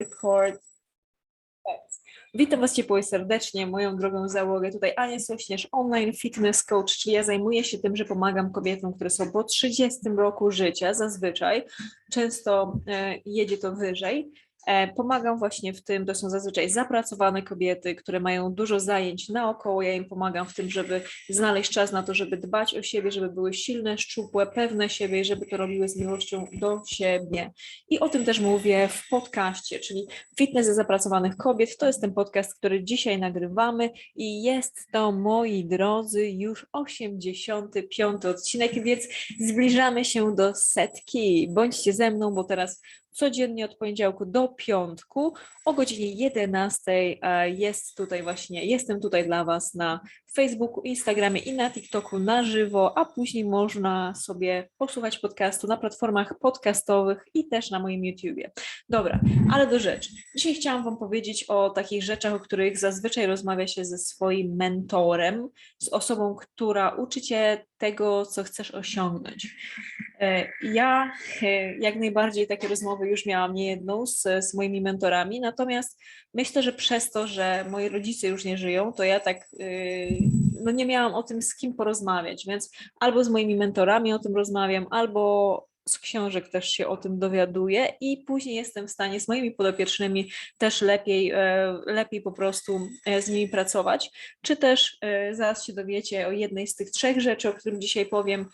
Record. Witam Was ciepło i serdecznie, moją drogą załogę. Tutaj Ania Sośnierz, online fitness coach, czyli ja zajmuję się tym, że pomagam kobietom, które są po 30 roku życia zazwyczaj. Często e, jedzie to wyżej. E, Pomagam właśnie w tym, to są zazwyczaj zapracowane kobiety, które mają dużo zajęć naokoło. Ja im pomagam w tym, żeby znaleźć czas na to, żeby dbać o siebie, żeby były silne, szczupłe, pewne siebie i żeby to robiły z miłością do siebie. I o tym też mówię w podcaście, czyli Fitness zapracowanych kobiet. To jest ten podcast, który dzisiaj nagrywamy i jest to, moi drodzy, już 85 odcinek, więc zbliżamy się do setki. Bądźcie ze mną, bo teraz codziennie od poniedziałku do piątku o godzinie 11 e, jest tutaj właśnie, jestem tutaj dla Was na Facebooku, Instagramie i na TikToku na żywo, a później można sobie posłuchać podcastu na platformach podcastowych i też na moim YouTubie. Dobra, ale do rzeczy. Dzisiaj chciałam Wam powiedzieć o takich rzeczach, o których zazwyczaj rozmawia się ze swoim mentorem, z osobą, która uczy Cię tego, co chcesz osiągnąć. E, Ja e, jak najbardziej takie rozmowy już miałam niejedną z, z moimi mentorami, natomiast myślę, że przez to, że moi rodzice już nie żyją, to ja tak y, no nie miałam o tym z kim porozmawiać, więc albo z moimi mentorami o tym rozmawiam, albo z książek też się o tym dowiaduję i później jestem w stanie z moimi podopiecznymi też lepiej, e, lepiej po prostu e, z nimi pracować, czy też e, zaraz się dowiecie o jednej z tych trzech rzeczy, o którym dzisiaj powiem.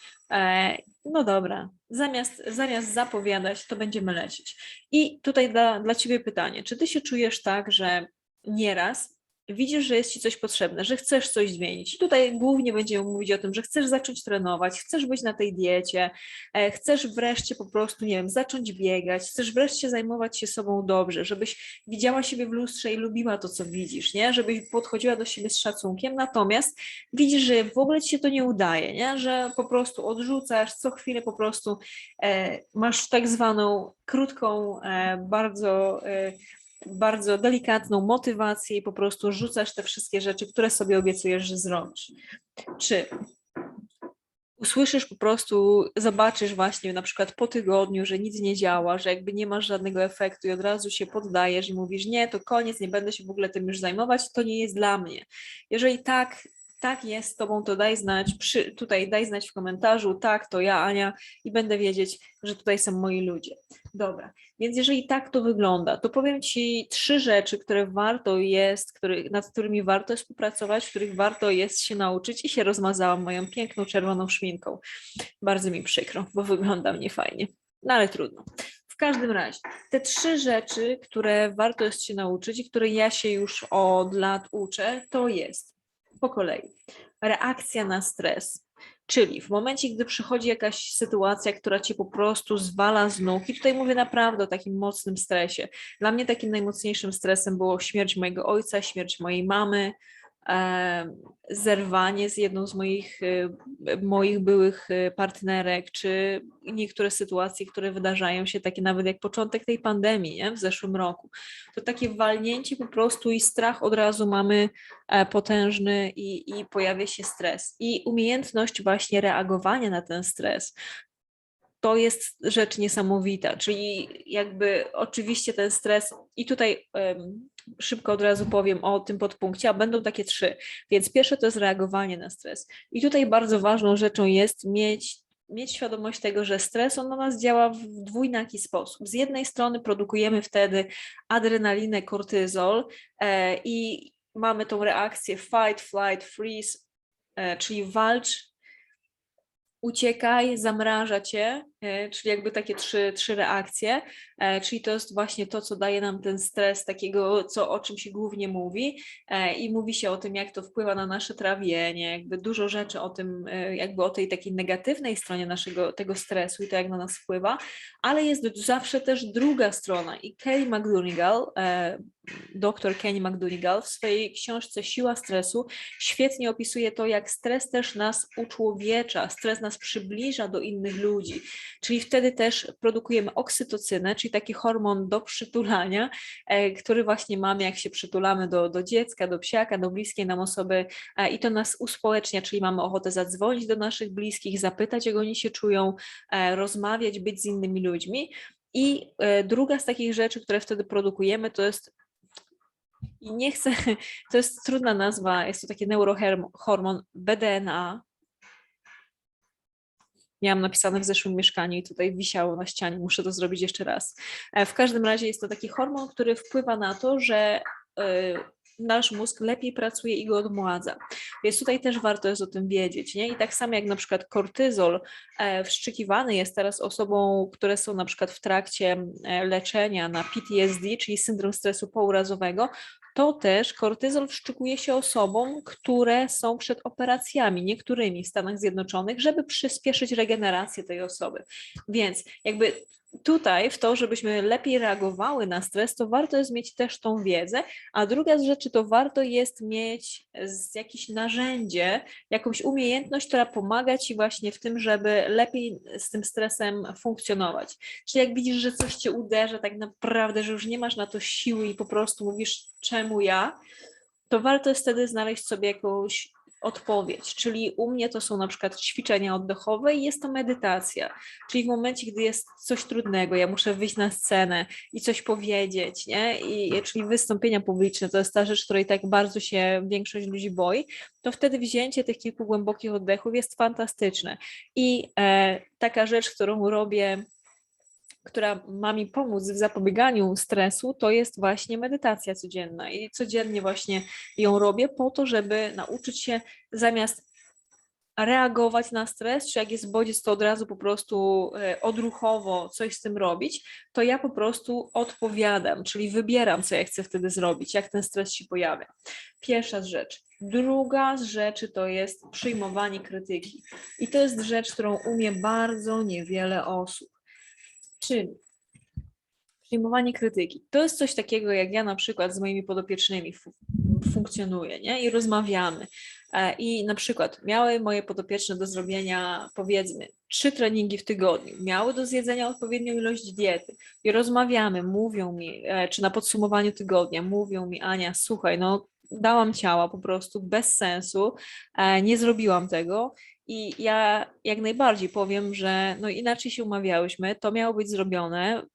No dobra, zamiast, zamiast zapowiadać, to będziemy lecieć. I tutaj dla, dla Ciebie pytanie, czy Ty się czujesz tak, że nieraz widzisz, że jest Ci coś potrzebne, że chcesz coś zmienić. I tutaj głównie będziemy mówić o tym, że chcesz zacząć trenować, chcesz być na tej diecie, e, chcesz wreszcie po prostu, nie wiem, zacząć biegać, chcesz wreszcie zajmować się sobą dobrze, żebyś widziała siebie w lustrze i lubiła to, co widzisz, nie? Żebyś podchodziła do siebie z szacunkiem, natomiast widzisz, że w ogóle Ci się to nie udaje, nie? Że po prostu odrzucasz, co chwilę po prostu e, masz tak zwaną krótką, e, bardzo bardzo delikatną motywację i po prostu rzucasz te wszystkie rzeczy, które sobie obiecujesz, że zrobisz. Czy usłyszysz po prostu, zobaczysz właśnie na przykład po tygodniu, że nic nie działa, że jakby nie masz żadnego efektu i od razu się poddajesz i mówisz, nie, to koniec, nie będę się w ogóle tym już zajmować, to nie jest dla mnie. Jeżeli tak, tak jest z tobą, to daj znać, przy, tutaj daj znać w komentarzu, tak, to ja, Ania, i będę wiedzieć, że tutaj są moi ludzie. Dobra, więc jeżeli tak to wygląda, to powiem Ci trzy rzeczy, które warto jest, który, nad którymi warto jest popracować, których warto jest się nauczyć i się rozmazałam moją piękną czerwoną szminką. Bardzo mi przykro, bo wyglądam niefajnie, no ale trudno. W każdym razie, te trzy rzeczy, które warto jest się nauczyć i które ja się już od lat uczę, to jest po kolei reakcja na stres. Czyli w momencie, gdy przychodzi jakaś sytuacja, która cię po prostu zwala z nóg, i tutaj mówię naprawdę o takim mocnym stresie. Dla mnie takim najmocniejszym stresem było śmierć mojego ojca, śmierć mojej mamy, zerwanie z jedną z moich, e, moich byłych e, partnerek, czy niektóre sytuacje, które wydarzają się, takie nawet jak początek tej pandemii nie? w zeszłym roku. To takie walnięcie po prostu i strach od razu mamy e, potężny i, i pojawia się stres. I umiejętność właśnie reagowania na ten stres to jest rzecz niesamowita, czyli jakby oczywiście ten stres i tutaj em, szybko od razu powiem o tym podpunkcie, a będą takie trzy. Więc pierwsze to jest reagowanie na stres. I tutaj bardzo ważną rzeczą jest mieć mieć świadomość tego, że stres on na nas działa w dwójnaki sposób. Z jednej strony produkujemy wtedy adrenalinę, kortyzol e, i mamy tą reakcję fight, flight, freeze, e, czyli walcz, uciekaj, zamraża cię, czyli jakby takie trzy, trzy reakcje, e, czyli to jest właśnie to, co daje nam ten stres, takiego, co, o czym się głównie mówi. E, i mówi się o tym, jak to wpływa na nasze trawienie, jakby dużo rzeczy o tym, e, jakby o tej takiej negatywnej stronie naszego tego stresu i to, jak na nas wpływa, ale jest zawsze też druga strona i Kelly McDougall, e, doktor Kenny McDougall w swojej książce Siła stresu świetnie opisuje to, jak stres też nas uczłowiecza, stres nas przybliża do innych ludzi, czyli wtedy też produkujemy oksytocynę, czyli taki hormon do przytulania, e, który właśnie mamy, jak się przytulamy do, do dziecka, do psiaka, do bliskiej nam osoby e, i to nas uspołecznia, czyli mamy ochotę zadzwonić do naszych bliskich, zapytać, jak oni się czują, e, rozmawiać, być z innymi ludźmi. I druga z takich rzeczy, które wtedy produkujemy, to jest i nie chcę, to jest trudna nazwa, jest to taki neurohormon BDNA. Miałam napisane w zeszłym mieszkaniu i tutaj wisiało na ścianie, muszę to zrobić jeszcze raz. E, W każdym razie jest to taki hormon, który wpływa na to, że e, nasz mózg lepiej pracuje i go odmładza. Więc tutaj też warto jest o tym wiedzieć. Nie? I tak samo jak na przykład kortyzol e, wszczykiwany jest teraz osobom, które są na przykład w trakcie leczenia na PTSD, czyli syndrom stresu pourazowego, to też kortyzol wszczykuje się osobom, które są przed operacjami, niektórymi w Stanach Zjednoczonych, żeby przyspieszyć regenerację tej osoby. Więc jakby tutaj w to, żebyśmy lepiej reagowały na stres, to warto jest mieć też tą wiedzę, a druga z rzeczy to warto jest mieć jakieś narzędzie, jakąś umiejętność, która pomaga ci właśnie w tym, żeby lepiej z tym stresem funkcjonować. Czyli jak widzisz, że coś cię uderza tak naprawdę, że już nie masz na to siły i po prostu mówisz czemu ja, to warto jest wtedy znaleźć sobie jakąś odpowiedź. Czyli u mnie to są na przykład ćwiczenia oddechowe i jest to medytacja. Czyli w momencie, gdy jest coś trudnego, ja muszę wyjść na scenę i coś powiedzieć, nie? I, czyli wystąpienia publiczne, to jest ta rzecz, której tak bardzo się większość ludzi boi, to wtedy wzięcie tych kilku głębokich oddechów jest fantastyczne. I e, taka rzecz, którą robię która ma mi pomóc w zapobieganiu stresu, to jest właśnie medytacja codzienna. I codziennie właśnie ją robię po to, żeby nauczyć się zamiast reagować na stres, czy jak jest bodziec, to od razu po prostu e, odruchowo coś z tym robić, to ja po prostu odpowiadam, czyli wybieram, co ja chcę wtedy zrobić, jak ten stres się pojawia. Pierwsza rzecz. Druga z rzeczy to jest przyjmowanie krytyki. I to jest rzecz, którą umie bardzo niewiele osób. Czyli przyjmowanie krytyki. To jest coś takiego, jak ja na przykład z moimi podopiecznymi fu funkcjonuję, nie? I rozmawiamy. E, I na przykład miały moje podopieczne do zrobienia, powiedzmy, trzy treningi w tygodniu, miały do zjedzenia odpowiednią ilość diety i rozmawiamy, mówią mi, e, czy na podsumowaniu tygodnia, mówią mi, Ania, słuchaj, no dałam ciała po prostu bez sensu, e, nie zrobiłam tego i ja jak najbardziej powiem, że no inaczej się umawiałyśmy, to miało być zrobione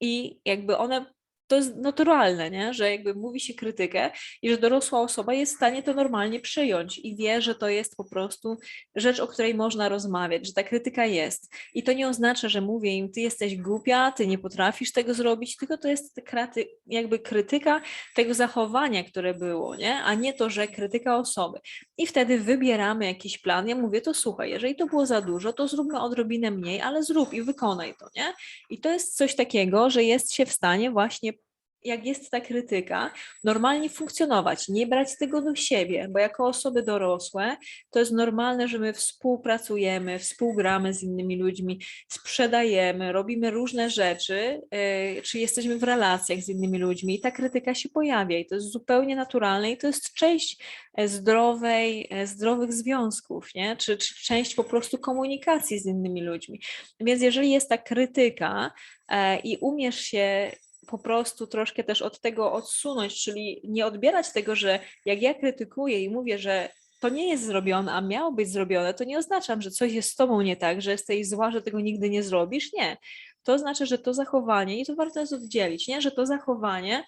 i jakby one to jest naturalne, nie? że jakby mówi się krytykę i że dorosła osoba jest w stanie to normalnie przyjąć i wie, że to jest po prostu rzecz, o której można rozmawiać, że ta krytyka jest. I to nie oznacza, że mówię im, ty jesteś głupia, ty nie potrafisz tego zrobić, tylko to jest kraty, jakby krytyka tego zachowania, które było, nie? a nie to, że krytyka osoby. I wtedy wybieramy jakiś plan. Ja mówię, to słuchaj, jeżeli to było za dużo, to zróbmy odrobinę mniej, ale zrób i wykonaj to, nie? I to jest coś takiego, że jest się w stanie właśnie jak jest ta krytyka, normalnie funkcjonować, nie brać tego do siebie, bo jako osoby dorosłe to jest normalne, że my współpracujemy, współgramy z innymi ludźmi, sprzedajemy, robimy różne rzeczy, yy, czy jesteśmy w relacjach z innymi ludźmi i ta krytyka się pojawia i to jest zupełnie naturalne i to jest część e, zdrowej, e, zdrowych związków, nie? Czy, czy część po prostu komunikacji z innymi ludźmi. Więc jeżeli jest ta krytyka, e, i umiesz się po prostu troszkę też od tego odsunąć, czyli nie odbierać tego, że jak ja krytykuję i mówię, że to nie jest zrobione, a miało być zrobione, to nie oznacza, że coś jest z tobą nie tak, że jesteś zła, że tego nigdy nie zrobisz. Nie. To znaczy, że to zachowanie, i to warto jest oddzielić, nie? że to zachowanie,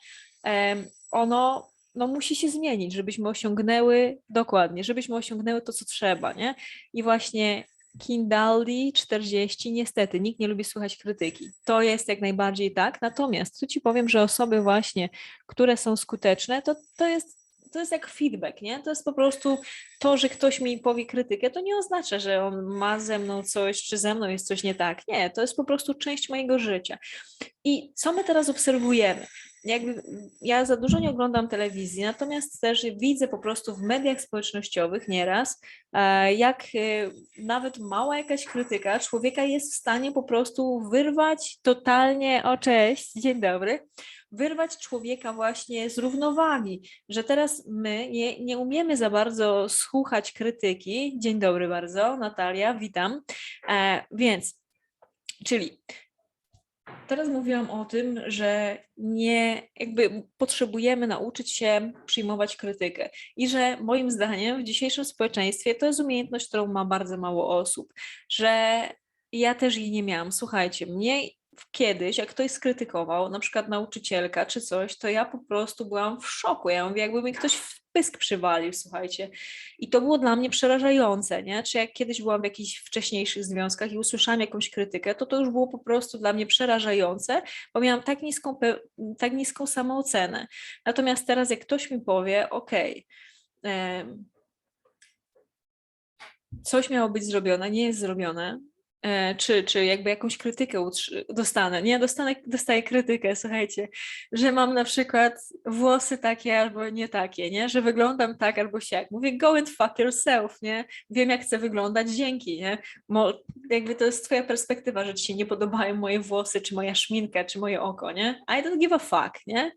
ono no, musi się zmienić, żebyśmy osiągnęły dokładnie, żebyśmy osiągnęły to, co trzeba. Nie? I właśnie Kindaldi 40, niestety, nikt nie lubi słuchać krytyki. To jest jak najbardziej tak. Natomiast tu ci powiem, że osoby właśnie, które są skuteczne, to, to jest to jest jak feedback, nie? To jest po prostu to, że ktoś mi powie krytykę, to nie oznacza, że on ma ze mną coś, czy ze mną jest coś nie tak. Nie, to jest po prostu część mojego życia. I co my teraz obserwujemy? jakby ja za dużo nie oglądam telewizji, natomiast też widzę po prostu w mediach społecznościowych nieraz, e, jak e, nawet mała jakaś krytyka człowieka jest w stanie po prostu wyrwać totalnie, o cześć, dzień dobry, wyrwać człowieka właśnie z równowagi, że teraz my nie, nie umiemy za bardzo słuchać krytyki. Dzień dobry bardzo, Natalia, witam. E, więc, czyli teraz mówiłam o tym, że nie, jakby potrzebujemy nauczyć się przyjmować krytykę i że moim zdaniem w dzisiejszym społeczeństwie to jest umiejętność, którą ma bardzo mało osób, że ja też jej nie miałam. Słuchajcie, mnie kiedyś, jak ktoś skrytykował, na przykład nauczycielka czy coś, to ja po prostu byłam w szoku. Ja mówię, jakby mi ktoś w pysk przywalił, słuchajcie. I to było dla mnie przerażające, nie? Czy jak kiedyś byłam w jakichś wcześniejszych związkach i usłyszałam jakąś krytykę, to to już było po prostu dla mnie przerażające, bo miałam tak niską, tak niską samoocenę. Natomiast teraz, jak ktoś mi powie, okej, em, coś miało być zrobione, nie jest zrobione, czy, czy jakby jakąś krytykę dostanę, nie, dostanę, dostaję krytykę, słuchajcie, że mam na przykład włosy takie albo nie takie, nie, że wyglądam tak albo siak. Mówię, go and fuck yourself, nie, wiem jak chcę wyglądać, dzięki, nie, Mo, jakby to jest twoja perspektywa, że ci się nie podobają moje włosy, czy moja szminka, czy moje oko, nie, I don't give a fuck, nie,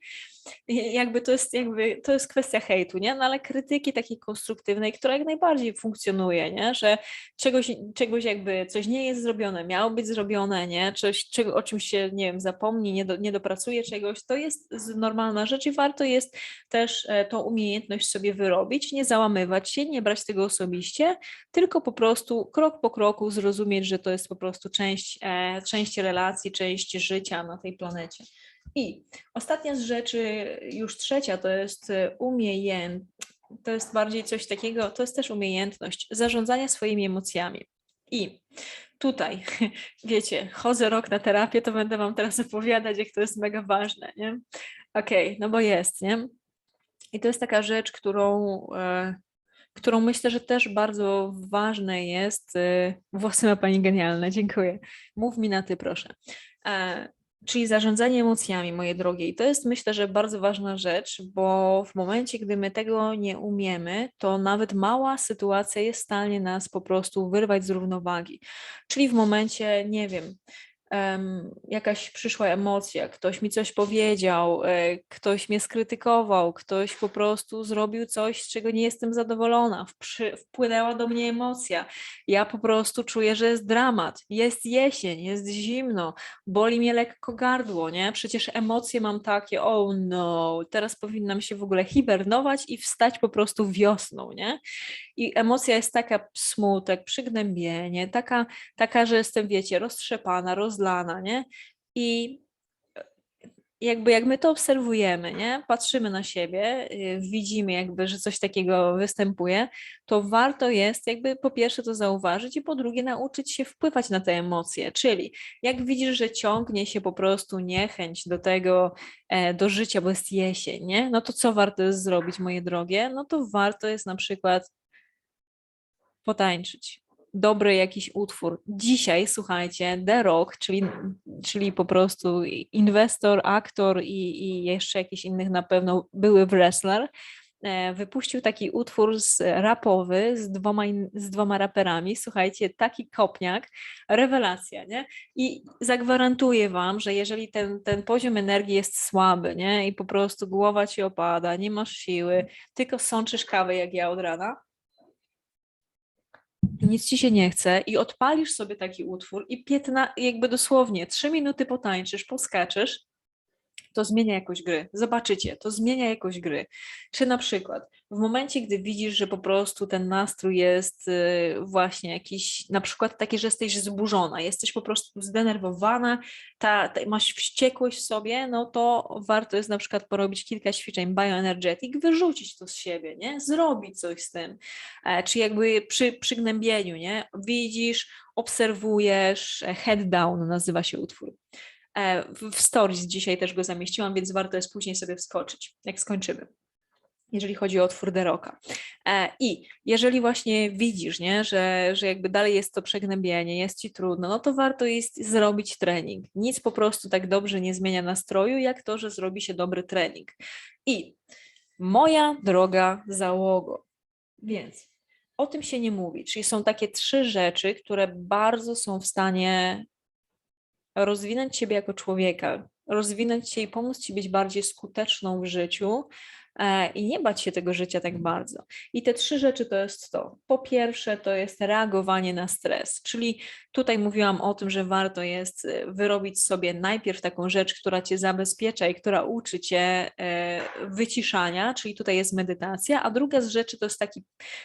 i jakby to jest jakby, to jest kwestia hejtu, nie? No ale krytyki takiej konstruktywnej, która jak najbardziej funkcjonuje, nie? Że czegoś, czegoś jakby coś nie jest zrobione, miało być zrobione, nie? Coś, czego, o czymś się, nie wiem, zapomni, nie, do, nie dopracuje czegoś, to jest normalna rzecz i warto jest też e, tą umiejętność sobie wyrobić, nie załamywać się, nie brać tego osobiście, tylko po prostu krok po kroku zrozumieć, że to jest po prostu część, e, część relacji, część życia na tej planecie. I ostatnia z rzeczy, już trzecia, to jest umiejętność, to jest bardziej coś takiego, to jest też umiejętność zarządzania swoimi emocjami. I tutaj, wiecie, chodzę rok na terapię, to będę Wam teraz opowiadać, jak to jest mega ważne, nie? Okej, no bo jest, nie? I to jest taka rzecz, którą, e, którą myślę, że też bardzo ważne jest. E, włosy ma Pani genialne, dziękuję. Mów mi na Ty, proszę. E, Czyli zarządzanie emocjami, moje drogie. I to jest myślę, że bardzo ważna rzecz, bo w momencie, gdy my tego nie umiemy, to nawet mała sytuacja jest w stanie nas po prostu wyrwać z równowagi. Czyli w momencie, nie wiem, em, jakaś przyszła emocja, ktoś mi coś powiedział, e, ktoś mnie skrytykował, ktoś po prostu zrobił coś, z czego nie jestem zadowolona, wpłynęła do mnie emocja. Ja po prostu czuję, że jest dramat, jest jesień, jest zimno, boli mnie lekko gardło, nie? Przecież emocje mam takie, oh no, teraz powinnam się w ogóle hibernować i wstać po prostu wiosną, nie? I emocja jest taka smutek, przygnębienie, taka, taka, że jestem, wiecie, roztrzepana, rozlana, nie? I jakby jak my to obserwujemy, nie? Patrzymy na siebie, y, widzimy jakby, że coś takiego występuje, to warto jest jakby po pierwsze to zauważyć i po drugie nauczyć się wpływać na te emocje, czyli jak widzisz, że ciągnie się po prostu niechęć do tego, e, do życia, bo jest jesień, nie? No to co warto jest zrobić, moje drogie? No to warto jest na przykład potańczyć. Dobry jakiś utwór. Dzisiaj, słuchajcie, The Rock, czyli, czyli po prostu inwestor, aktor i, i jeszcze jakiś innych na pewno były wrestler, e, wypuścił taki utwór z, rapowy z dwoma, z dwoma raperami. Słuchajcie, taki kopniak, rewelacja, nie? I zagwarantuję wam, że jeżeli ten, ten poziom energii jest słaby, nie? I po prostu głowa ci opada, nie masz siły, tylko sączysz kawę jak ja od rana, i nic ci się nie chce i odpalisz sobie taki utwór i 15, jakby dosłownie 3 minuty potańczysz, poskaczesz, to zmienia jakość gry. Zobaczycie, to zmienia jakość gry. Czy na przykład w momencie, gdy widzisz, że po prostu ten nastrój jest y, właśnie jakiś, na przykład taki, że jesteś zburzona, jesteś po prostu zdenerwowana, ta, ta, masz wściekłość w sobie, no to warto jest na przykład porobić kilka ćwiczeń bioenergetic, wyrzucić to z siebie, nie? Zrobić coś z tym. E, Czy jakby przy przygnębieniu, nie? Widzisz, obserwujesz, e, head down nazywa się utwór. E, w- stories dzisiaj też go zamieściłam, więc warto jest później sobie wskoczyć, jak skończymy. Jeżeli chodzi o utwór Deroka. E, I jeżeli właśnie widzisz, nie, że, że jakby dalej jest to przegnębienie, jest ci trudno, no to warto jest zrobić trening. Nic po prostu tak dobrze nie zmienia nastroju, jak to, że zrobi się dobry trening. I moja droga załogo. Więc o tym się nie mówi. Czyli są takie trzy rzeczy, które bardzo są w stanie rozwinąć Ciebie jako człowieka, rozwinąć Cię i pomóc Ci być bardziej skuteczną w życiu, i nie bać się tego życia tak bardzo. I te trzy rzeczy to jest to. Po pierwsze, to jest reagowanie na stres, czyli tutaj mówiłam o tym, że warto jest e, wyrobić sobie najpierw taką rzecz, która cię zabezpiecza i która uczy cię e, wyciszania, czyli tutaj jest medytacja, a druga z rzeczy to jest taki,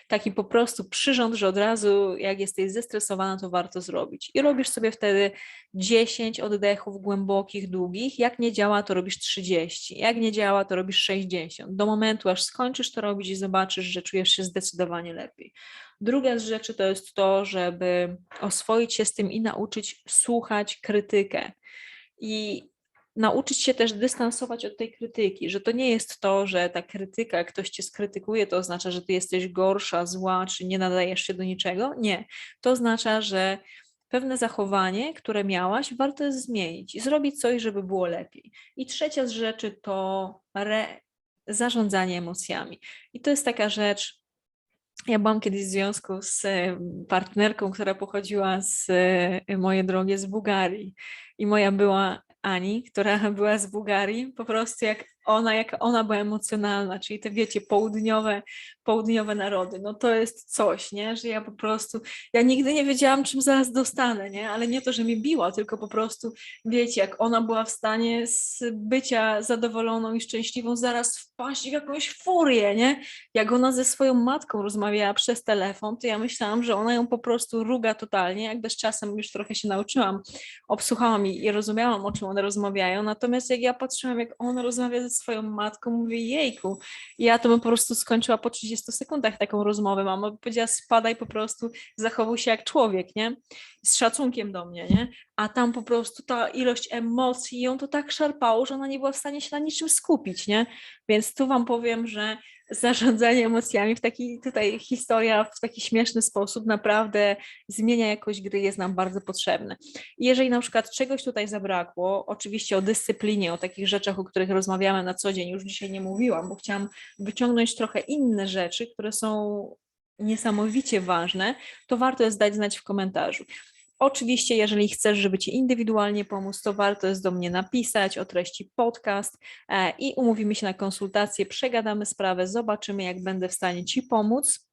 taki po prostu przyrząd, że od razu jak jesteś zestresowana, to warto zrobić. I robisz sobie wtedy 10 oddechów głębokich, długich. Jak nie działa, to robisz 30. Jak nie działa, to robisz 60. Do momentu, aż skończysz to robić i zobaczysz, że czujesz się zdecydowanie lepiej. Druga z rzeczy to jest to, żeby oswoić się z tym i nauczyć słuchać krytykę. I nauczyć się też dystansować od tej krytyki, że to nie jest to, że ta krytyka, ktoś cię skrytykuje, to oznacza, że ty jesteś gorsza, zła, czy nie nadajesz się do niczego. Nie. To oznacza, że pewne zachowanie, które miałaś, warto jest zmienić i zrobić coś, żeby było lepiej. I trzecia z rzeczy to re- zarządzanie emocjami. I to jest taka rzecz. Ja byłam kiedyś w związku z partnerką, która pochodziła z e, moje drogie z Bułgarii. I moja była Ani, która była z Bułgarii, po prostu jak ona, jak ona była emocjonalna, czyli te wiecie, południowe, południowe narody, no to jest coś, nie, że ja po prostu, ja nigdy nie wiedziałam, czym zaraz dostanę, nie, ale nie to, że mnie biła, tylko po prostu, wiecie, jak ona była w stanie z bycia zadowoloną i szczęśliwą zaraz wpaść w jakąś furię, nie, jak ona ze swoją matką rozmawiała przez telefon, to ja myślałam, że ona ją po prostu ruga totalnie, jakby z czasem już trochę się nauczyłam, obsłuchałam i, i rozumiałam, o czym one rozmawiają, natomiast jak ja patrzyłam, jak ona rozmawia ze swoją matką, mówię, jejku, ja to bym po prostu skończyła po 30 sekundach taką rozmowę, mama powiedziała, spadaj po prostu, zachowuj się jak człowiek, nie, z szacunkiem do mnie, nie, a tam po prostu ta ilość emocji ją to tak szarpało, że ona nie była w stanie się na niczym skupić, nie, więc tu wam powiem, że zarządzanie emocjami w taki tutaj historia w taki śmieszny sposób naprawdę zmienia jakość gry, jest nam bardzo potrzebne. Jeżeli na przykład czegoś tutaj zabrakło, oczywiście o dyscyplinie, o takich rzeczach, o których rozmawiamy na co dzień, już dzisiaj nie mówiłam, bo chciałam wyciągnąć trochę inne rzeczy, które są niesamowicie ważne, to warto jest dać znać w komentarzu. Oczywiście, jeżeli chcesz, żeby Ci indywidualnie pomóc, to warto jest do mnie napisać o treści podcast e, i umówimy się na konsultację, przegadamy sprawę, zobaczymy, jak będę w stanie Ci pomóc.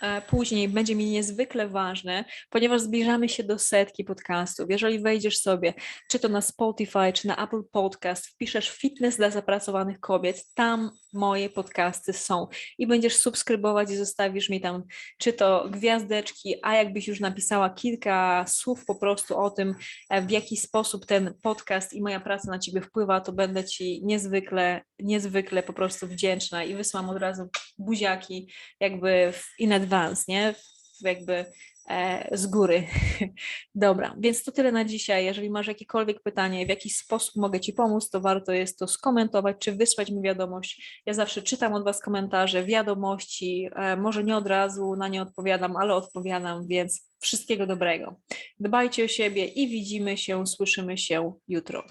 E, Później będzie mi niezwykle ważne, ponieważ zbliżamy się do setki podcastów. Jeżeli wejdziesz sobie, czy to na Spotify, czy na Apple Podcast, wpiszesz fitness dla zapracowanych kobiet, tam moje podcasty są i będziesz subskrybować i zostawisz mi tam, czy to gwiazdeczki, a jakbyś już napisała kilka słów po prostu o tym, e, w jaki sposób ten podcast i moja praca na ciebie wpływa, to będę ci niezwykle, niezwykle po prostu wdzięczna i wysłam od razu buziaki jakby in advance, nie? Jakby e, z góry. Dobra, więc to tyle na dzisiaj. Jeżeli masz jakiekolwiek pytanie, w jaki sposób mogę Ci pomóc, to warto jest to skomentować czy wysłać mi wiadomość. Ja zawsze czytam od Was komentarze, wiadomości, e, może nie od razu na nie odpowiadam, ale odpowiadam, więc wszystkiego dobrego. Dbajcie o siebie i widzimy się, słyszymy się jutro.